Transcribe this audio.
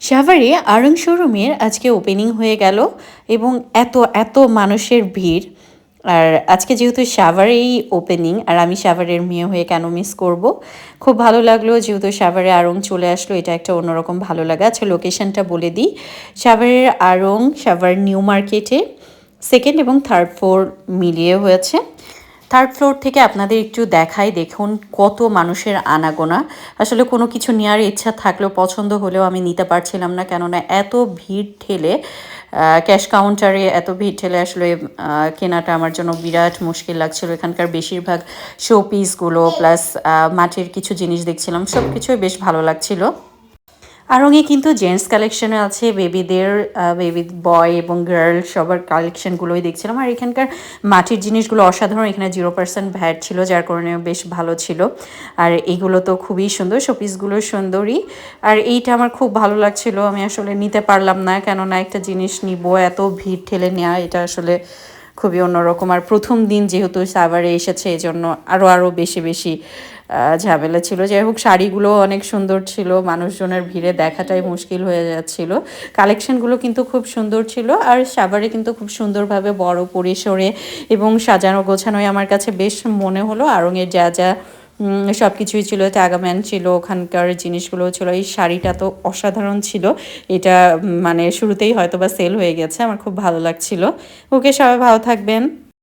সাভারে আরং শোরুমের আজকে ওপেনিং হয়ে গেল এবং এত এত মানুষের ভিড়। আর আজকে যেহেতু সাভারেই ওপেনিং আর আমি সাভারের মেয়ে হয়ে কেন মিস করব? খুব ভালো লাগল যেহেতু সাভারে আড়ং চলে আসলো, এটা একটা অন্যরকম ভালো লাগা। আচ্ছা লোকেশনটা বলে দিই। সাভারের আড়ং সাভার নিউ মার্কেটে সেকেন্ড এবং থার্ড ফ্লোর মিলিয়ে হয়েছে। থার্ড ফ্লোর থেকে আপনাদের একটু দেখাই দেখুন কত মানুষের আনাগোনা। আসলে কোনো কিছু নেওয়ার ইচ্ছা থাকলেও পছন্দ হলেও আমি নিতে পারছিলাম না কেননা এত ভিড় ঠেলে ক্যাশ কাউন্টারে এত ভিড় ঠেলে আসলে কেনাটা আমার জন্য বিরাট মুশকিল লাগছিল। এখানকার বেশিরভাগ শো পিসগুলো প্লাস মাটির কিছু জিনিস দেখছিলাম সব কিছুই বেশ ভালো লাগছিল। আরঙে কিন্তু জেন্টস কালেকশনে আছে বেবিদের বেবি বয় এবং গার্ল সবার কালেকশনগুলোই দেখছিলাম। আর এখানকার মাটির জিনিসগুলো অসাধারণ, এখানে জিরো পার্সেন্ট ভ্যাট ছিল, যার কারণে বেশ ভালো ছিল। আর এইগুলো তো খুবই সুন্দর, শোপিসগুলো সুন্দরই। আর এইটা আমার খুব ভালো লাগছিল, আমি আসলে নিতে পারলাম না, কেননা একটা জিনিস নিব, এত ভিড় ঠেলে নেওয়া এটা আসলে খুবই অন্যরকম। আর প্রথম দিন যেহেতু সাভারে এসেছে এই জন্য আরও আরও বেশি বেশি ঝামেলা ছিল। যাই হোক শাড়িগুলো অনেক সুন্দর ছিল, মানুষজনের ভিড়ে দেখাটাই মুশকিল হয়ে যাচ্ছিল। কালেকশনগুলো কিন্তু খুব সুন্দর ছিল, আর সাভারে কিন্তু খুব সুন্দরভাবে বড় পরিসরে এবং সাজানো গোছানোই আমার কাছে বেশ মনে হলো। আরঙের যা যা সব কিছুই ছিল, ট্যাগাম্যান ছিল, ওখানকার জিনিসগুলো ছিল, এই শাড়িটা তো অসাধারণ ছিল। এটা মানে শুরুতেই হয়তো বা সেল হয়ে গেছে, আমার খুব ভালো লাগছিল। ওকে সবাই ভালো থাকবেন।